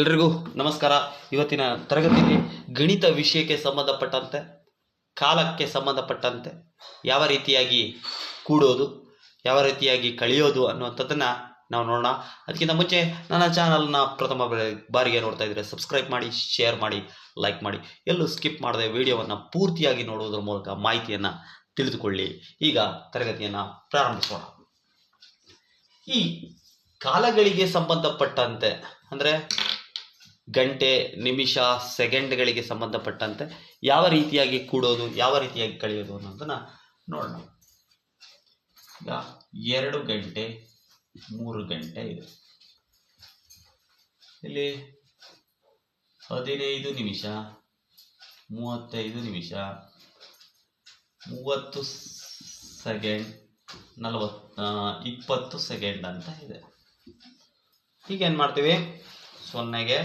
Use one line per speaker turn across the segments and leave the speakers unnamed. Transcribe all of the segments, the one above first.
ಎಲ್ರಿಗೂ ನಮಸ್ಕಾರ. ಇವತ್ತಿನ ತರಗತಿಯಲ್ಲಿ ಗಣಿತ ವಿಷಯಕ್ಕೆ ಸಂಬಂಧಪಟ್ಟಂತೆ, ಕಾಲಕ್ಕೆ ಸಂಬಂಧಪಟ್ಟಂತೆ ಯಾವ ರೀತಿಯಾಗಿ ಕೂಡೋದು, ಯಾವ ರೀತಿಯಾಗಿ ಕಳೆಯೋದು ಅನ್ನುವಂಥದ್ದನ್ನು ನಾವು ನೋಡೋಣ. ಅದಕ್ಕಿಂತ ಮುಂಚೆ ನನ್ನ ಚಾನಲ್ನ ಪ್ರಥಮ ಬಾರಿಗೆ ನೋಡ್ತಾ ಇದ್ದರೆ ಸಬ್ಸ್ಕ್ರೈಬ್ ಮಾಡಿ, ಶೇರ್ ಮಾಡಿ, ಲೈಕ್ ಮಾಡಿ. ಎಲ್ಲೂ ಸ್ಕಿಪ್ ಮಾಡದೆ ವಿಡಿಯೋವನ್ನು ಪೂರ್ತಿಯಾಗಿ ನೋಡುವುದರ ಮೂಲಕ ಮಾಹಿತಿಯನ್ನು ತಿಳಿದುಕೊಳ್ಳಿ. ಈಗ ತರಗತಿಯನ್ನು ಪ್ರಾರಂಭಿಸೋಣ. ಈ ಕಾಲಗಳಿಗೆ ಸಂಬಂಧಪಟ್ಟಂತೆ ಅಂದರೆ ಗಂಟೆ, ನಿಮಿಷ, ಸೆಕೆಂಡ್ಗಳಿಗೆ ಸಂಬಂಧಪಟ್ಟಂತೆ ಯಾವ ರೀತಿಯಾಗಿ ಕೂಡೋದು, ಯಾವ ರೀತಿಯಾಗಿ ಕಳೆಯೋದು ಅನ್ನೋದನ್ನ ನೋಡೋಣ ಈಗ ಎರಡು ಗಂಟೆ, ಮೂರು ಗಂಟೆ ಇದೆ. ಇಲ್ಲಿ ಹದಿನೈದು ನಿಮಿಷ, ಮೂವತ್ತೈದು ನಿಮಿಷ, ಮೂವತ್ತು ಸೆಕೆಂಡ್ ನಲವತ್ತ ಇಪ್ಪತ್ತು ಸೆಕೆಂಡ್ ಅಂತ ಇದೆ. ಈಗ ಏನು ಮಾಡ್ತೀವಿ? ಸೊನ್ನೆಗೆ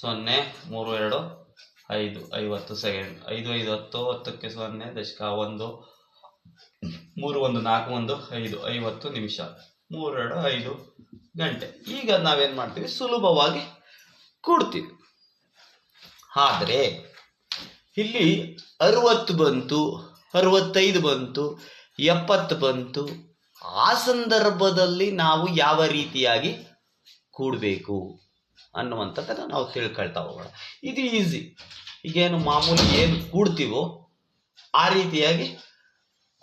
ಸೊನ್ನೆ, ಮೂರು, ಎರಡು, ಐದು, ಐವತ್ತು ಸೆಕೆಂಡ್ ಐದು ಐದು, ಹತ್ತು, ಹತ್ತಕ್ಕೆ ಸೊನ್ನೆ, ದಶಕ, ಒಂದು, ಮೂರು, ಒಂದು, ನಾಲ್ಕು, ಒಂದು, ಐದು, ಐವತ್ತು ನಿಮಿಷ. ಮೂರು, ಎರಡು, ಐದು ಗಂಟೆ. ಈಗ ನಾವೇನು ಮಾಡ್ತೀವಿ? ಸುಲಭವಾಗಿ ಕೂಡ್ತೀವಿ. ಆದರೆ, ಇಲ್ಲಿ ಅರುವತ್ತು ಬಂತು, ಅರವತ್ತೈದು ಬಂತು, ಎಪ್ಪತ್ತು ಬಂತು, ಆ ಸಂದರ್ಭದಲ್ಲಿ ನಾವು ಯಾವ ರೀತಿಯಾಗಿ ಕೂಡಬೇಕು? ಅನ್ನುವಂಥದ್ದನ್ನು ನಾವು ತಿಳ್ಕೊಳ್ತಾ ಹೋಗೋಣ ಇದು ಈಸಿ ಈಗೇನು ಮಾಮೂಲಿ ಏನು ಕೂಡ್ತೀವೋ ಆ ರೀತಿಯಾಗಿ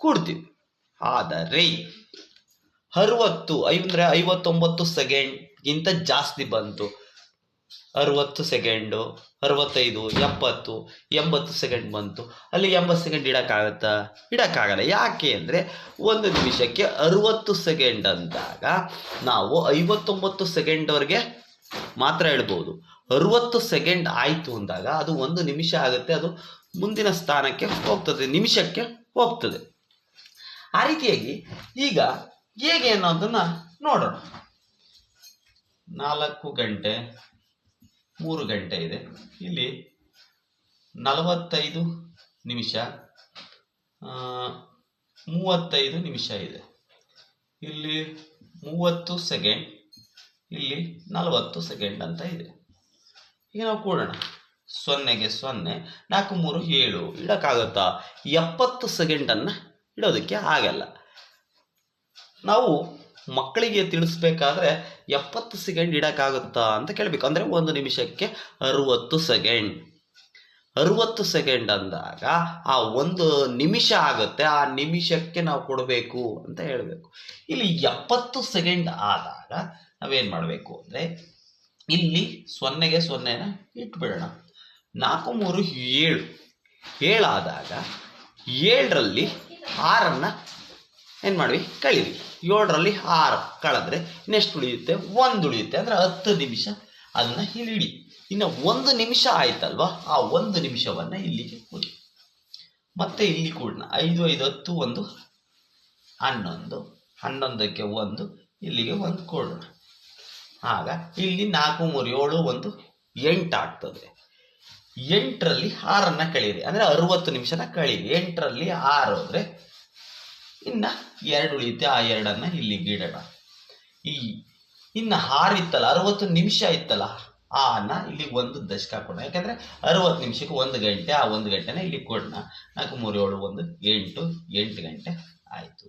ಕೂಡ್ತೀವಿ. ಆದರೆ ಅರುವತ್ತು, ಅಂದರೆ ಐವತ್ತೊಂಬತ್ತು ಸೆಕೆಂಡ್ಗಿಂತ ಜಾಸ್ತಿ ಬಂತು. ಅರುವತ್ತು ಸೆಕೆಂಡು, ಅರವತ್ತೈದು, ಎಪ್ಪತ್ತು, ಎಂಬತ್ತು ಸೆಕೆಂಡ್ ಬಂತು. ಅಲ್ಲಿ ಎಂಬತ್ತು ಸೆಕೆಂಡ್ ಇಡೋಕ್ಕಾಗತ್ತಾ? ಇಡೋಕ್ಕಾಗಲ್ಲ. ಯಾಕೆ ಅಂದರೆ ಒಂದು ನಿಮಿಷಕ್ಕೆ ಅರುವತ್ತು ಸೆಕೆಂಡ್ ಅಂದಾಗ ನಾವು ಐವತ್ತೊಂಬತ್ತು ಸೆಕೆಂಡ್ವರೆಗೆ ಮಾತ್ರ ಹೇಳ್ಬೋದು. ಅರುವತ್ತು ಸೆಕೆಂಡ್ ಆಯಿತು ಅಂದಾಗ ಅದು ಒಂದು ನಿಮಿಷ ಆಗುತ್ತೆ, ಅದು ಮುಂದಿನ ಸ್ಥಾನಕ್ಕೆ ಹೋಗ್ತದೆ, ನಿಮಿಷಕ್ಕೆ ಹೋಗ್ತದೆ. ಆ ರೀತಿಯಾಗಿ ಈಗ ಹೇಗೆ ಅನ್ನೋದನ್ನ ನೋಡೋಣ. ನಾಲ್ಕು ಗಂಟೆ, ಮೂರು ಗಂಟೆ ಇದೆ. ಇಲ್ಲಿ ನಲವತ್ತೈದು ನಿಮಿಷ ಮೂವತ್ತೈದು ನಿಮಿಷ ಇದೆ. ಇಲ್ಲಿ ಮೂವತ್ತು ಸೆಕೆಂಡ್ ಇಲ್ಲಿ ನಲವತ್ತು ಸೆಕೆಂಡ್ ಅಂತ ಇದೆ. ಈಗ ನಾವು ಕೂಡೋಣ. ಸೊನ್ನೆಗೆ ಸೊನ್ನೆ, ನಾಲ್ಕು ಮೂರು ಏಳು, ಇಡೋಕ್ಕಾಗುತ್ತಾ? ಎಪ್ಪತ್ತು ಸೆಕೆಂಡನ್ನು ಇಡೋದಕ್ಕೆ ಆಗಲ್ಲ. ನಾವು ಮಕ್ಕಳಿಗೆ ತಿಳಿಸ್ಬೇಕಾದ್ರೆ ಎಪ್ಪತ್ತು ಸೆಕೆಂಡ್ ಇಡೋಕ್ಕಾಗುತ್ತಾ ಅಂತ ಕೇಳಬೇಕು. ಅಂದರೆ ಒಂದು ನಿಮಿಷಕ್ಕೆ ಅರುವತ್ತು ಸೆಕೆಂಡ್ ಅರುವತ್ತು ಸೆಕೆಂಡ್ ಅಂದಾಗ ಆ ಒಂದು ನಿಮಿಷ ಆಗುತ್ತೆ. ಆ ನಿಮಿಷಕ್ಕೆ ನಾವು ಕೊಡಬೇಕು ಅಂತ ಹೇಳಬೇಕು. ಇಲ್ಲಿ ಎಪ್ಪತ್ತು ಸೆಕೆಂಡ್ ಆದಾಗ ನಾವೇನು ಮಾಡಬೇಕು ಅಂದರೆ ಇಲ್ಲಿ ಸೊನ್ನೆಗೆ ಸೊನ್ನೆನ ಇಟ್ಬಿಡೋಣ. ನಾಲ್ಕು, ಮೂರು, ಏಳು. ಏಳಾದಾಗ ಏಳರಲ್ಲಿ ಆರನ್ನು ಏನು ಮಾಡ್ವಿ? ಕಳೀರಿ ಏಳರಲ್ಲಿ ಆರು ಕಳೆದ್ರೆ ನೆಕ್ಸ್ಟ್ ಉಳಿಯುತ್ತೆ, ಒಂದು ಉಳಿಯುತ್ತೆ ಅಂದರೆ ಹತ್ತು ನಿಮಿಷ ಅದನ್ನು ಇಲ್ಲಿ ಇಡಿ. ಇನ್ನು ಒಂದು ನಿಮಿಷ ಆಯ್ತಲ್ವಾ? ಆ ಒಂದು ನಿಮಿಷವನ್ನು ಇಲ್ಲಿಗೆ ಕೂಡಿ. ಮತ್ತೆ ಇಲ್ಲಿ ಕೂಡ ಐದು ಐದು, ಹತ್ತು, ಒಂದು, ಹನ್ನೊಂದು. ಹನ್ನೊಂದಕ್ಕೆ ಒಂದು, ಇಲ್ಲಿಗೆ ಒಂದು ಕೊಡೋಣ. ಆಗ ಇಲ್ಲಿ ನಾಲ್ಕು ಮೂರು ಏಳು ಒಂದು ಎಂಟು ಆಗ್ತದೆ. ಎಂಟರಲ್ಲಿ ಆರನ್ನು ಕಳೀರಿ ಅಂದರೆ ಅರುವತ್ತು ನಿಮಿಷನ ಕಳೀರಿ ಎಂಟರಲ್ಲಿ ಆರು ಅಂದರೆ ಇನ್ನು ಎರಡು ಉಳಿಯುತ್ತೆ. ಆ ಎರಡನ್ನು ಇಲ್ಲಿ ಗಿಡೋಣ ಈ ಇನ್ನು ಆರಿತ್ತಲ್ಲ ಅರವತ್ತು ನಿಮಿಷ ಇತ್ತಲ್ಲ ಆ ಅನ್ನ ಇಲ್ಲಿ ಒಂದು ದಶಕ ಕೊಡೋಣ. ಯಾಕಂದರೆ ಅರುವತ್ತು ನಿಮಿಷಕ್ಕೆ ಒಂದು ಗಂಟೆ, ಆ ಒಂದು ಗಂಟೆನ ಇಲ್ಲಿ ಕೊಡೋಣ. ನಾಲ್ಕು ಮೂರು ಏಳು ಒಂದು ಎಂಟು ಎಂಟು ಗಂಟೆ ಆಯಿತು.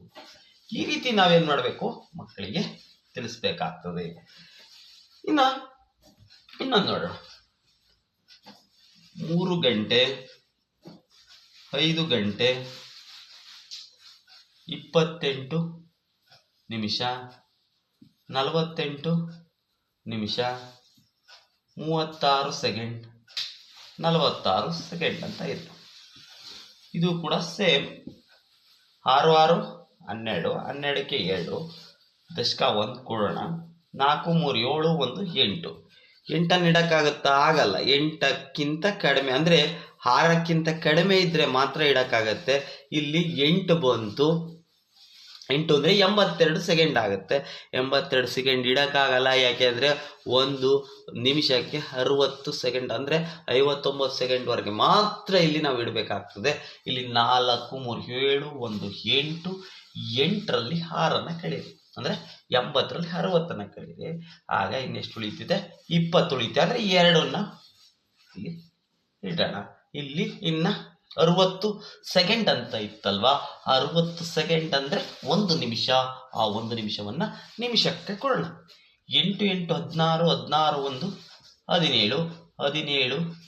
ಈ ರೀತಿ ನಾವೇನು ಮಾಡಬೇಕು? ಮಕ್ಕಳಿಗೆ ತಿಳಿಸ್ಬೇಕಾಗ್ತದೆ. ಇನ್ನು ಇನ್ನೊಂದು ನೋಡೋಣ ಮೂರು ಗಂಟೆ, ಐದು ಗಂಟೆ, ಇಪ್ಪತ್ತೆಂಟು ನಿಮಿಷ, ನಲವತ್ತೆಂಟು ನಿಮಿಷ, ಮೂವತ್ತಾರು ಸೆಕೆಂಡ್, ನಲವತ್ತಾರು ಸೆಕೆಂಡ್ ಅಂತ ಇದೆ ಇದು ಕೂಡ ಸೇಮ್. ಆರು ಆರು, ಹನ್ನೆರಡು, ಹನ್ನೆರಡಕ್ಕೆ ಎರಡು, ದಶಕ ಒಂದು ಕೊಡೋಣ. ನಾಲ್ಕು, ಮೂರು, ಏಳು, ಒಂದು, ಎಂಟು. ಎಂಟನ್ನು ಇಡೋಕ್ಕಾಗುತ್ತಾ? ಆಗಲ್ಲ. ಎಂಟಕ್ಕಿಂತ ಕಡಿಮೆ, ಅಂದರೆ ಆರಕ್ಕಿಂತ ಕಡಿಮೆ ಇದ್ದರೆ ಮಾತ್ರ ಇಡೋಕ್ಕಾಗತ್ತೆ. ಇಲ್ಲಿ ಎಂಟು ಬಂತು. ಎಂಟು ಅಂದರೆ ಎಂಬತ್ತೆರಡು ಸೆಕೆಂಡ್ ಆಗುತ್ತೆ. ಎಂಬತ್ತೆರಡು ಸೆಕೆಂಡ್ ಇಡೋಕ್ಕಾಗಲ್ಲ. ಯಾಕೆಂದರೆ ಒಂದು ನಿಮಿಷಕ್ಕೆ ಅರುವತ್ತು ಸೆಕೆಂಡ್, ಅಂದರೆ ಐವತ್ತೊಂಬತ್ತು ಸೆಕೆಂಡ್ವರೆಗೆ ಮಾತ್ರ ಇಲ್ಲಿ ನಾವು ಇಡಬೇಕಾಗ್ತದೆ. ಇಲ್ಲಿ ನಾಲ್ಕು, ಮೂರು, ಏಳು, ಒಂದು, ಎಂಟು, ಎಂಟರಲ್ಲಿ ಆರನ್ನು ಕಳೀರಿ ಅಂದರೆ ಎಂಬತ್ತರಲ್ಲಿ ಅರವತ್ತನ್ನು ಕಳೀರಿ ಆಗ ಇನ್ನೆಷ್ಟು ಉಳಿತಿದೆ ಇಪ್ಪತ್ತು ಉಳಿತೆ ಅಂದರೆ ಎರಡನ್ನ ಇಡೋಣ. ಇಲ್ಲಿ ಇನ್ನು ಅರುವತ್ತು ಸೆಕೆಂಡ್ ಅಂತ ಇತ್ತಲ್ವಾ? ಅರುವತ್ತು ಸೆಕೆಂಡ್ ಅಂದರೆ ಒಂದು ನಿಮಿಷ. ಆ ಒಂದು ನಿಮಿಷವನ್ನು ನಿಮಿಷಕ್ಕೆ ಕೊಡೋಣ. ಎಂಟು ಎಂಟು ಹದಿನಾರು ಹದಿನಾರು ಒಂದು, ಹದಿನೇಳು ಹದಿನೇಳು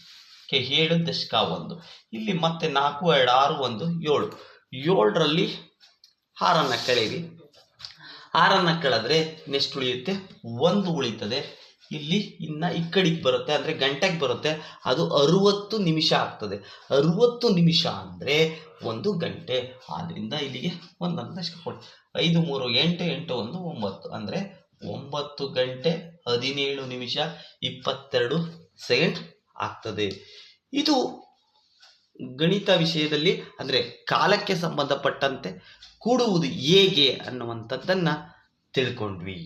ಕೆ ಏಳು ದಶಕ ಒಂದು. ಇಲ್ಲಿ ಮತ್ತೆ ನಾಲ್ಕು, ಎರಡು, ಆರು, ಒಂದು, ಏಳು. ಏಳರಲ್ಲಿ ಆರನ್ನು ಕಳೀರಿ ಆರನ್ನು ಕಳೆದ್ರೆ ನೆಕ್ಸ್ಟ್ ಉಳಿಯುತ್ತೆ. ಒಂದು ಉಳಿತದೆ. ಇಲ್ಲಿ, ಇನ್ನು ಈ ಕಡೆಗೆ ಬರುತ್ತೆ ಅಂದರೆ ಗಂಟೆಗೆ ಬರುತ್ತೆ. ಅದು ಅರುವತ್ತು ನಿಮಿಷ ಆಗ್ತದೆ. ಅರುವತ್ತು ನಿಮಿಷ ಅಂದರೆ ಒಂದು ಗಂಟೆ. ಆದ್ದರಿಂದ ಇಲ್ಲಿಗೆ ಒಂದೊಂದು ದಶಕ ಕೊಡಿ ಐದು, ಮೂರು, ಎಂಟು ಎಂಟು, ಒಂದು, ಒಂಬತ್ತು. ಅಂದರೆ ಒಂಬತ್ತು ಗಂಟೆ ಹದಿನೇಳು ನಿಮಿಷ ಇಪ್ಪತ್ತೆರಡು ಸೆಕೆಂಡ್ ಆಗ್ತದೆ. ಇದು ಗಣಿತ ವಿಷಯದಲ್ಲಿ ಅಂದರೆ ಕಾಲಕ್ಕೆ ಸಂಬಂಧಪಟ್ಟಂತೆ ಕೂಡುವುದು ಹೇಗೆ ಅನ್ನುವಂಥದ್ದನ್ನು ತಿಳ್ಕೊಂಡ್ವಿ.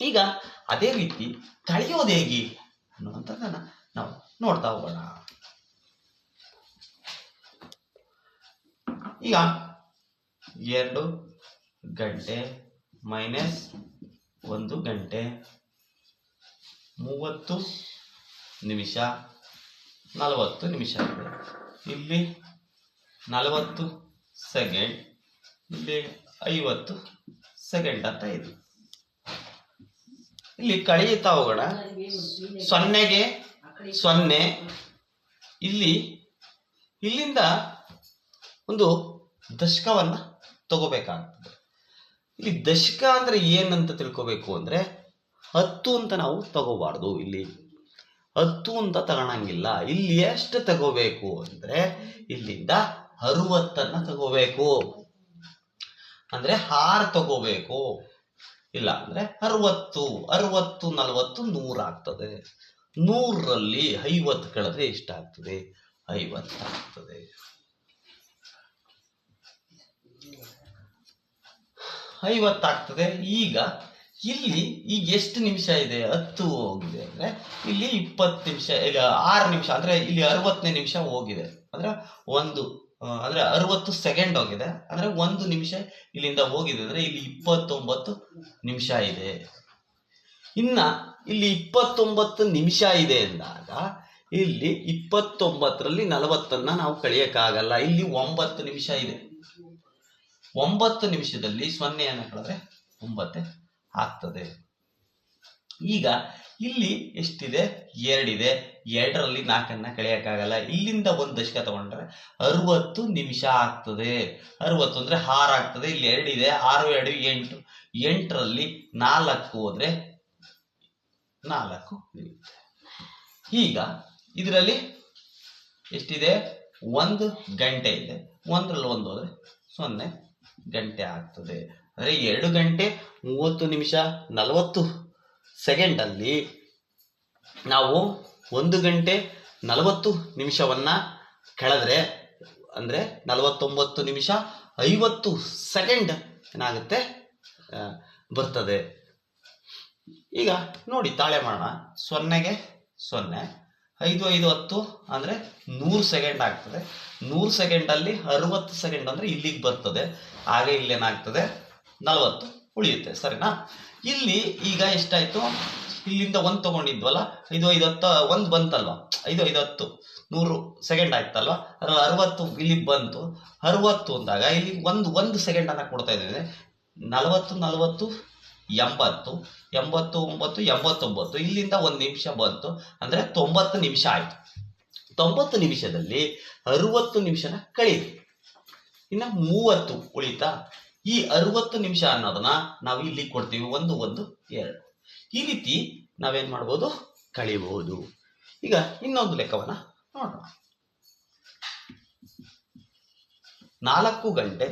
ಈಗ ಅದೇ ರೀತಿ ತಳೆಯೋದು ಹೇಗೆ ಅನ್ನುವಂಥದ್ದನ್ನು ನಾವು ನೋಡ್ತಾ ಹೋಗೋಣ. ಈಗ ಎರಡು ಗಂಟೆ ಮೈನಸ್ ಒಂದು ಗಂಟೆ ಮೂವತ್ತು ನಿಮಿಷ ನಲವತ್ತು ನಿಮಿಷ ಆಗಿದೆ. ಇಲ್ಲಿ ನಲವತ್ತು ಸೆಕೆಂಡ್, ಇಲ್ಲಿ ಐವತ್ತು ಸೆಕೆಂಡ್ ಅಂತ ಇದೆ. ಇಲ್ಲಿ ಕಳೆಯುತ್ತಾ ಹೋಗೋಣ. ಸೊನ್ನೆಗೆ ಸೊನ್ನೆ. ಇಲ್ಲಿ, ಇಲ್ಲಿಂದ ಒಂದು ದಶಕವನ್ನು ತಗೋಬೇಕಾಗ್ತದೆ. ಇಲ್ಲಿ ದಶಕ ಅಂದರೆ ಏನಂತ ತಿಳ್ಕೋಬೇಕು ಅಂದರೆ ಹತ್ತು ಅಂತ ನಾವು ತಗೋಬಾರ್ದು. ಇಲ್ಲಿ ಹತ್ತು ಅಂತ ತಗೊಳಂಗಿಲ್ಲ. ಇಲ್ಲಿ ಎಷ್ಟು ತಗೋಬೇಕು ಅಂದ್ರೆ ಇಲ್ಲಿಂದ ಅರುವತ್ತನ್ನ ತಗೋಬೇಕು. ಅಂದ್ರೆ ಆರ್ ತಗೋಬೇಕು. ಇಲ್ಲ ಅಂದ್ರೆ ಅರವತ್ತು ಅರವತ್ತು, ನಲವತ್ತು ನೂರಾಗ್ತದೆ ನೂರರಲ್ಲಿ ಐವತ್ತು ಕಳೆದ್ರೆ ಎಷ್ಟಾಗ್ತದೆ? ಐವತ್ತಾಗ್ತದೆ ಐವತ್ತಾಗ್ತದೆ ಈಗ ಇಲ್ಲಿ ಈಗ ಎಷ್ಟು ನಿಮಿಷ ಇದೆ? ಹತ್ತು ಹೋಗಿದೆ ಅಂದ್ರೆ ಇಲ್ಲಿ ಇಪ್ಪತ್ತು ನಿಮಿಷ, ಈಗ ಆರು ನಿಮಿಷ, ಅಂದ್ರೆ ಇಲ್ಲಿ ಅರವತ್ತನೇ ನಿಮಿಷ ಹೋಗಿದೆ. ಅಂದ್ರೆ ಒಂದು ಅಂದ್ರೆ ಅರವತ್ತು ಸೆಕೆಂಡ್ ಹೋಗಿದೆ. ಅಂದ್ರೆ ಒಂದು ನಿಮಿಷ ಇಲ್ಲಿಂದ ಹೋಗಿದೆ. ಅಂದ್ರೆ ಇಲ್ಲಿ ಇಪ್ಪತ್ತೊಂಬತ್ತು ನಿಮಿಷ ಇದೆ. ಇನ್ನ ಇಲ್ಲಿ ಇಪ್ಪತ್ತೊಂಬತ್ತು ನಿಮಿಷ ಇದೆ ಅಂದಾಗ ಇಲ್ಲಿ ಇಪ್ಪತ್ತೊಂಬತ್ತರಲ್ಲಿ ನಲವತ್ತನ್ನ ನಾವು ಕಳಿಯಕ್ಕಾಗಲ್ಲ. ಇಲ್ಲಿ ಒಂಬತ್ತು ನಿಮಿಷ ಇದೆ. ಒಂಬತ್ತು ನಿಮಿಷದಲ್ಲಿ ಸೊನ್ನೆಯನ್ನು ಕಳೆದ್ರೆ ಒಂಬತ್ತೆ. ಆಗ್ತದೆ. ಈಗ ಇಲ್ಲಿ ಎಷ್ಟಿದೆ? ಎರಡಿದೆ. ಎರಡರಲ್ಲಿ ನಾಲ್ಕನ್ನ ಕಳೆಯೋಕ್ಕಾಗಲ್ಲ. ಇಲ್ಲಿಂದ ಒಂದು ದಶಕ ತಗೊಂಡ್ರೆ ಅರುವತ್ತು ನಿಮಿಷ ಆಗ್ತದೆ. ಅರುವತ್ತು ಅಂದ್ರೆ ಆರು ಆಗ್ತದೆ. ಇಲ್ಲಿ ಎರಡಿದೆ. ಆರು, ಎರಡು, ಎಂಟು. ಎಂಟರಲ್ಲಿ ನಾಲ್ಕು ಹೋದ್ರೆ ನಾಲ್ಕು ಈಗ ಇದರಲ್ಲಿ ಎಷ್ಟಿದೆ? ಒಂದು ಗಂಟೆ ಇದೆ. ಒಂದರಲ್ಲಿ ಒಂದು ಹೋದ್ರೆ ಸೊನ್ನೆ ಗಂಟೆ ಆಗ್ತದೆ. ಅಂದರೆ ಎರಡು ಗಂಟೆ ಮೂವತ್ತು ನಿಮಿಷ ನಲವತ್ತು ಸೆಕೆಂಡಲ್ಲಿ ನಾವು ಒಂದು ಗಂಟೆ ನಲವತ್ತು ನಿಮಿಷವನ್ನು ಕಳೆದ್ರೆ, ಅಂದರೆ ನಲವತ್ತೊಂಬತ್ತು ನಿಮಿಷ ಐವತ್ತು ಸೆಕೆಂಡ್ ಏನಾಗುತ್ತೆ? ಬರ್ತದೆ. ಈಗ ನೋಡಿ, ತಾಳೆ ಮಾಡೋಣ. ಸೊನ್ನೆಗೆ ಸೊನ್ನೆ, ಐದು ಐದು ಹತ್ತು ಅಂದರೆ ನೂರು ಸೆಕೆಂಡ್ ಆಗ್ತದೆ. ನೂರು ಸೆಕೆಂಡಲ್ಲಿ ಅರುವತ್ತು ಸೆಕೆಂಡ್ ಅಂದರೆ ಇಲ್ಲಿಗೆ ಬರ್ತದೆ. ಹಾಗೆ ಇಲ್ಲೇನಾಗ್ತದೆ? ನಲವತ್ತು ಉಳಿಯುತ್ತೆ, ಸರಿನಾ? ಇಲ್ಲಿ ಈಗ ಎಷ್ಟಾಯ್ತು? ಇಲ್ಲಿಂದ ಒಂದು ತಗೊಂಡಿದ್ವಲ್ಲ? ಐದು ಐದು ಹತ್ತು ಒಂದು ಬಂತಲ್ವಾ? ಐದು ಐದು ಹತ್ತು ನೂರು ಸೆಕೆಂಡ್ ಆಯ್ತಲ್ವಾ? ಅದ್ರಲ್ಲಿ ಅರವತ್ತು ಇಲ್ಲಿ ಬಂತು. ಅರವತ್ತು ಅಂದಾಗ ಇಲ್ಲಿ ಒಂದು ಒಂದು ಸೆಕೆಂಡನ್ನು ಕೊಡ್ತಾ ಇದ್ದೇನೆ. ನಲವತ್ತು ನಲವತ್ತು, ಎಂಬತ್ತು ಎಂಬತ್ತು, ಒಂಬತ್ತು, ಎಂಬತ್ತೊಂಬತ್ತು, ಇಲ್ಲಿಂದ ಒಂದು ನಿಮಿಷ ಬಂತು. ಅಂದರೆ ತೊಂಬತ್ತು ನಿಮಿಷ ಆಯಿತು. ತೊಂಬತ್ತು ನಿಮಿಷದಲ್ಲಿ ಅರುವತ್ತು ನಿಮಿಷನ ಕಳೀರಿ ಇನ್ನು ಮೂವತ್ತು ಉಳಿತಾ? ಈ ಅರುವತ್ತು ನಿಮಿಷ ಅನ್ನೋದನ್ನ ನಾವು ಇಲ್ಲಿ ಕೊಡ್ತೀವಿ ಒಂದು ಒಂದು ಎರಡು. ಈ ರೀತಿ ನಾವೇನ್ ಮಾಡ್ಬೋದು? ಕಳಿಬಹುದು ಈಗ ಇನ್ನೊಂದು ಲೆಕ್ಕವನ್ನ ನೋಡೋಣ. ನಾಲ್ಕು ಗಂಟೆ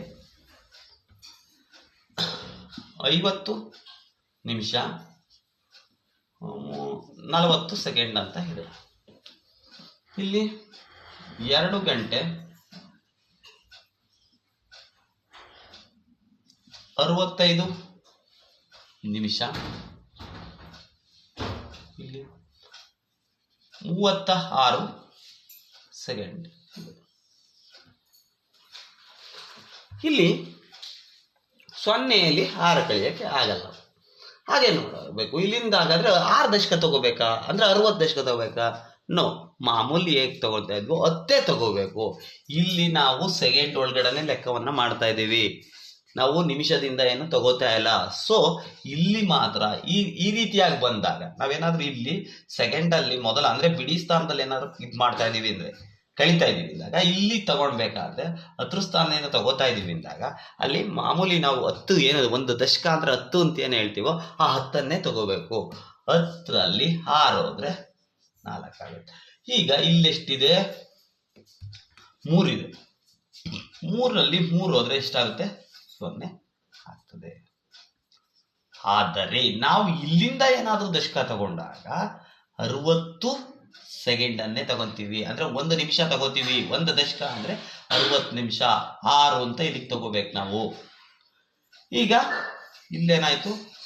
ಐವತ್ತು ನಿಮಿಷ ನಲವತ್ತು ಸೆಕೆಂಡ್ ಅಂತ ಇದೆ ಇಲ್ಲಿ ಎರಡು ಗಂಟೆ ಅರವತ್ತೈದು ನಿಮಿಷ. ಇಲ್ಲಿ ಮೂವತ್ತ ಆರು ಸೆಕೆಂಡ್. ಇಲ್ಲಿ ಸೊನ್ನೆಯಲ್ಲಿ ಆರು ಕಳಿಯೋಕ್ಕೆ ಆಗಲ್ಲ. ಹಾಗೆ ನೋಡಬೇಕು. ಇಲ್ಲಿಂದ ಹಾಗಾದ್ರೆ ಆರು ದಶಕ ತಗೋಬೇಕಾ? ಅಂದ್ರೆ ಅರವತ್ತು ದಶಕ ತಗೋಬೇಕಾ? ನೋ, ಮಾಮೂಲಿ ಹೇಗೆ ತಗೊಳ್ತಾ ಇದ್ವು ಹತ್ತೇ ತಗೋಬೇಕು. ಇಲ್ಲಿ ನಾವು ಸೆಕೆಂಡ್ ಒಳಗಡೆನೆ ಲೆಕ್ಕವನ್ನ ಮಾಡ್ತಾ ಇದ್ದೀವಿ. ನಾವು ನಿಮಿಷದಿಂದ ಏನು ತಗೋತಾ ಇಲ್ಲ. ಸೊ ಇಲ್ಲಿ ಮಾತ್ರ ಈ ಈ ರೀತಿಯಾಗಿ ಬಂದಾಗ ನಾವೇನಾದ್ರೂ ಇಲ್ಲಿ ಸೆಕೆಂಡ್ ಅಲ್ಲಿ ಮೊದಲ ಅಂದ್ರೆ ಬಿಡಿ ಸ್ಥಾನದಲ್ಲಿ ಏನಾದ್ರು ಇದು ಮಾಡ್ತಾ ಇದೀವಿ ಅಂದ್ರೆ ಕಳಿತಾ ಇದೀವಿ ಅಂದಾಗ, ಇಲ್ಲಿ ತಗೊಳ್ಬೇಕಾದ್ರೆ ಹತ್ರ ಸ್ಥಾನದಿಂದ ತಗೋತಾ ಇದೀವಿ ಅಂದಾಗ, ಅಲ್ಲಿ ಮಾಮೂಲಿ ನಾವು ಹತ್ತು ಏನು ಒಂದು ದಶಕ ಅಂದ್ರೆ ಹತ್ತು ಅಂತ ಏನು ಹೇಳ್ತೀವೋ ಆ ಹತ್ತನ್ನೇ ತಗೋಬೇಕು. ಹತ್ತರಲ್ಲಿ ಆರು ಹೋದ್ರೆ ನಾಲ್ಕಾಗುತ್ತೆ. ಈಗ ಇಲ್ಲೆಷ್ಟಿದೆ ಮೂರಿದೆ. ಮೂರರಲ್ಲಿ ಮೂರು ಹೋದ್ರೆ ಎಷ್ಟಾಗುತ್ತೆ? ಸೊನ್ನೆ ಆಗ್ತದೆ. ಆದರೆ ನಾವು ಇಲ್ಲಿಂದ ಏನಾದರೂ ದಶಕ ತಗೊಂಡಾಗ ಅರವತ್ತು ಸೆಕೆಂಡ್ ಅನ್ನೇ ತಗೊಂತೀವಿ. ಅಂದ್ರೆ ಒಂದು ನಿಮಿಷ ತಗೋತೀವಿ. ಒಂದು ದಶಕ ಅಂದ್ರೆ ಅರವತ್ತು ನಿಮಿಷ, ಆರು ಅಂತ ಇಲ್ಲಿಗೆ ತಗೋಬೇಕು ನಾವು. ಈಗ ಇಲ್ಲೇನಾಯ್ತು?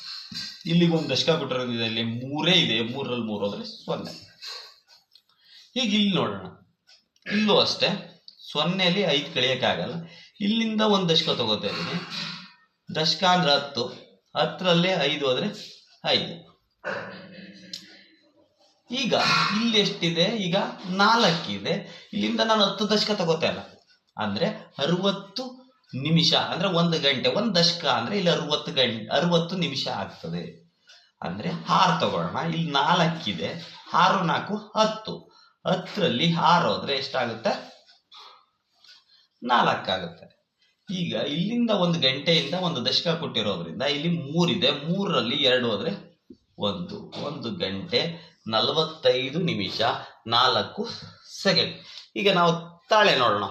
ಇಲ್ಲಿಗೆ ಒಂದು ದಶಕ ಬಿಟ್ಟಿರೋದಿದೆ ಇಲ್ಲಿ ಮೂರೇ ಇದೆ. ಮೂರಲ್ಲಿ ಮೂರು ಸೊನ್ನೆ. ಈಗ ಇಲ್ಲಿ ನೋಡೋಣ. ಇಲ್ಲೂ ಅಷ್ಟೇ. ಸೊನ್ನೆಯಲ್ಲಿ ಐದು ಕಳಿಯೋಕ್ಕಾಗಲ್ಲ. ಇಲ್ಲಿಂದ ಒಂದು ದಶಕ ತಗೋತಾ ಇದ್ದೀನಿ. ದಶಕ ಅಂದ್ರೆ ಹತ್ತು. ಹತ್ತರಲ್ಲೇ ಐದು ಆದರೆ ಐದು. ಈಗ ಇಲ್ಲಿ ಎಷ್ಟಿದೆ? ಈಗ ನಾಲ್ಕಿದೆ. ಇಲ್ಲಿಂದ ನಾನು ಹತ್ತು ದಶಕ ತಗೋತಾ ಇಲ್ಲ. ಅಂದರೆ ಅರವತ್ತು ನಿಮಿಷ, ಅಂದರೆ ಒಂದು ಗಂಟೆ, ಒಂದು ದಶಕ ಅಂದರೆ ಇಲ್ಲಿ ಅರವತ್ತು ಗಂಟೆ ಅರವತ್ತು ನಿಮಿಷ ಆಗ್ತದೆ. ಅಂದರೆ ಆರು ತಗೊಳ್ಳೋಣ ಇಲ್ಲಿ ನಾಲ್ಕಿದೆ. ಆರು ನಾಲ್ಕು ಹತ್ತು. ಹತ್ತರಲ್ಲಿ ಆರು ಹೋದರೆ ಎಷ್ಟಾಗುತ್ತೆ? ನಾಲ್ಕಾಗುತ್ತೆ. ಈಗ ಇಲ್ಲಿಂದ ಒಂದು ಗಂಟೆಯಿಂದ ಒಂದು ದಶಕ ಕೊಟ್ಟಿರೋದ್ರಿಂದ ಇಲ್ಲಿ ಮೂರಿದೆ, ಮೂರರಲ್ಲಿ ಎರಡು ಹೋದ್ರೆ ಒಂದು. ಒಂದು ಗಂಟೆ ನಲವತ್ತೈದು ನಿಮಿಷ ನಾಲ್ಕು ಸೆಕೆಂಡ್. ಈಗ ನಾವು ತಾಳೆ ನೋಡೋಣ.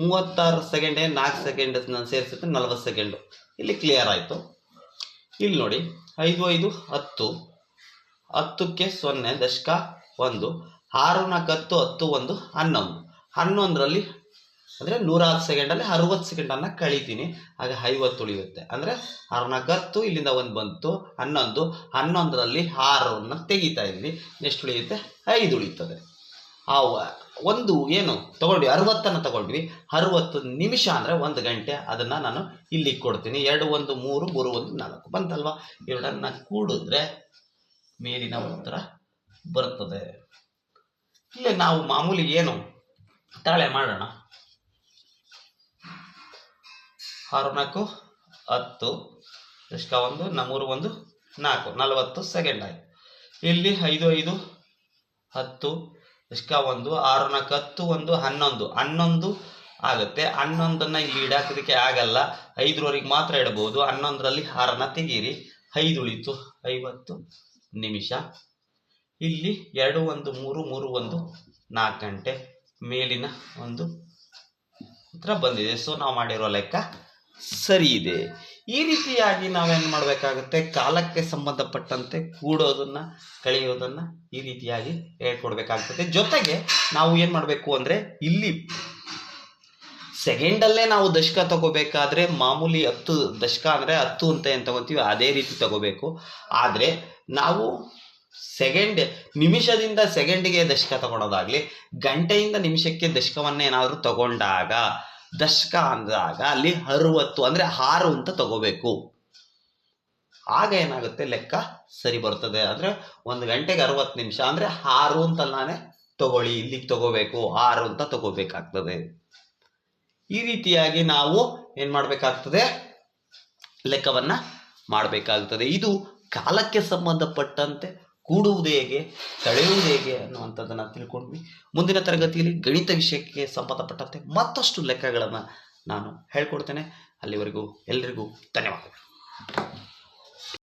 ಮೂವತ್ತಾರು ಸೆಕೆಂಡ್, ನಾಲ್ಕು ಸೆಕೆಂಡ್ ನಾನು ಸೇರಿಸುತ್ತೆ ನಲವತ್ತು ಸೆಕೆಂಡು. ಇಲ್ಲಿ ಕ್ಲಿಯರ್ ಆಯಿತು. ಇಲ್ಲಿ ನೋಡಿ, ಐದು ಐದು, ಹತ್ತು. ಹತ್ತಕ್ಕೆ ಸೊನ್ನೆ, ದಶಕ ಒಂದು. ಆರು ನಾಲ್ಕು ಹತ್ತು ಹತ್ತು ಒಂದು, ಹನ್ನೊಂದು. ಹನ್ನೊಂದರಲ್ಲಿ ಅಂದರೆ ನೂರಾರು ಸೆಕೆಂಡಲ್ಲಿ ಅರವತ್ತು ಸೆಕೆಂಡನ್ನು ಕಳಿತೀನಿ. ಆಗ ಐವತ್ತು ಉಳಿಯುತ್ತೆ. ಅಂದರೆ ಆರು ನಾಲ್ಕು ಹತ್ತು ಇಲ್ಲಿಂದ ಒಂದು ಬಂತು, ಹನ್ನೊಂದು, ಹನ್ನೊಂದರಲ್ಲಿ ಆರನ್ನು ತೆಗಿತಾ ಇದ್ವಿ ಎಷ್ಟು ಉಳಿಯುತ್ತೆ, ಐದು ಉಳಿಯುತ್ತದೆ. ಆ ಒಂದು ಏನು, ತಗೊಂಡ್ವಿ, ಅರವತ್ತನ್ನು ತಗೊಂಡ್ವಿ. ಅರವತ್ತು ನಿಮಿಷ ಅಂದರೆ ಒಂದು ಗಂಟೆ, ಅದನ್ನು ನಾನು ಇಲ್ಲಿ ಕೊಡ್ತೀನಿ. ಎರಡು, ಒಂದು, ಮೂರು ಮೂರು, ಒಂದು, ನಾಲ್ಕು. ಬಂತಲ್ವಾ? ಎರಡನ್ನು ಕೂಡಿದ್ರೆ ಮೇಲಿನ ಉತ್ತರ ಬರ್ತದೆ. ಇಲ್ಲೇ ನಾವು ಮಾಮೂಲಿ ಏನು, ತಾಳೆ ಮಾಡೋಣ. ಆರು ನಾಲ್ಕು ಹತ್ತು ದಶಕ ಒಂದು? ನ- ಮೂರು ಒಂದು, ನಾಲ್ಕು, ನಲವತ್ತು ಸೆಕೆಂಡ್ ಆಯ್ತು. ಇಲ್ಲಿ ಐದು ಐದು, ಹತ್ತು ಇಷ್ಟ ಒಂದು? ಆರು ನಾಲ್ಕು ಹತ್ತು ಒಂದು, ಹನ್ನೊಂದು. ಹನ್ನೊಂದು ಆಗುತ್ತೆ. ಹನ್ನೊಂದನ್ನು ಇಲ್ಲಿ ಇಡಾಕೋದಕ್ಕೆ ಆಗಲ್ಲ. ಐದರವರೆಗೆ ಮಾತ್ರ ಇಡಬಹುದು. ಹನ್ನೊಂದರಲ್ಲಿ ಆರನ್ನ ತೆಗೀರಿ. ಐದು ಉಳಿತು. ಐವತ್ತು ನಿಮಿಷ. ಇಲ್ಲಿ ಎರಡು, ಒಂದು, ಮೂರು ಮೂರು, ಒಂದು, ನಾಲ್ಕು ಗಂಟೆ ಮೇಲಿನ ಒಂದು ಉತ್ತರ ಬಂದಿದೆ. ಸೊ ನಾವು ಮಾಡಿರೋ ಲೆಕ್ಕ ಸರಿ ಇದೆ. ಈ ರೀತಿಯಾಗಿ ನಾವೇನು ಮಾಡಬೇಕಾಗುತ್ತೆ? ಕಾಲಕ್ಕೆ ಸಂಬಂಧಪಟ್ಟಂತೆ ಕೂಡೋದನ್ನ, ಕಳೆಯೋದನ್ನ ಈ ರೀತಿಯಾಗಿ ಹೇಳ್ಕೊಡ್ಬೇಕಾಗ್ತದೆ. ಜೊತೆಗೆ ನಾವು ಏನು ಮಾಡಬೇಕು ಅಂದರೆ ಇಲ್ಲಿ ಸೆಕೆಂಡಲ್ಲೇ ನಾವು ದಶಕ ತಗೋಬೇಕಾದ್ರೆ ಮಾಮೂಲಿ ಹತ್ತು, ದಶಕ ಅಂದರೆ ಹತ್ತು ಅಂತ ಏನು ತಗೋತೀವಿ? ಅದೇ ರೀತಿ ತಗೋಬೇಕು. ಆದರೆ ನಾವು ಸೆಕೆಂಡ್, ನಿಮಿಷದಿಂದ ಸೆಕೆಂಡಿಗೆ ದಶಕ ತಗೊಳೋದಾಗಲಿ, ಗಂಟೆಯಿಂದ ನಿಮಿಷಕ್ಕೆ ದಶಕವನ್ನ ಏನಾದರೂ ತಗೊಂಡಾಗ ದಶಕ ಅಂದಾಗ ಅಲ್ಲಿ ಅರುವತ್ತು ಅಂದ್ರೆ ಆರು ಅಂತ ತಗೋಬೇಕು. ಆಗ ಏನಾಗುತ್ತೆ? ಲೆಕ್ಕ ಸರಿ ಬರ್ತದೆ. ಅಂದ್ರೆ ಒಂದು ಗಂಟೆಗೆ ಅರವತ್ತು ನಿಮಿಷ ಅಂದ್ರೆ ಆರು ಅಂತ ನಾನೇ ತಗೊಳ್ಳಿ, ಇಲ್ಲಿಗೆ ತಗೋಬೇಕು, ಆರು ಅಂತ ತಗೋಬೇಕಾಗ್ತದೆ. ಈ ರೀತಿಯಾಗಿ ನಾವು ಏನು ಮಾಡಬೇಕಾಗ್ತದೆ? ಲೆಕ್ಕವನ್ನ ಮಾಡಬೇಕಾಗ್ತದೆ. ಇದು ಕಾಲಕ್ಕೆ ಸಂಬಂಧಪಟ್ಟಂತೆ ಕೂಡುವುದು ಹೇಗೆ ತಳೆಯುವುದು ಹೇಗೆ ಅನ್ನುವಂಥದ್ದನ್ನು ತಿಳ್ಕೊಂಡ್ವಿ. ಮುಂದಿನ ತರಗತಿಯಲ್ಲಿ ಗಣಿತ ವಿಷಯಕ್ಕೆ ಸಂಬಂಧಪಟ್ಟಂತೆ ಮತ್ತಷ್ಟು ಲೆಕ್ಕಗಳನ್ನು ನಾನು ಹೇಳ್ಕೊಡ್ತೇನೆ. ಅಲ್ಲಿವರೆಗೂ ಎಲ್ಲರಿಗೂ ಧನ್ಯವಾದಗಳು.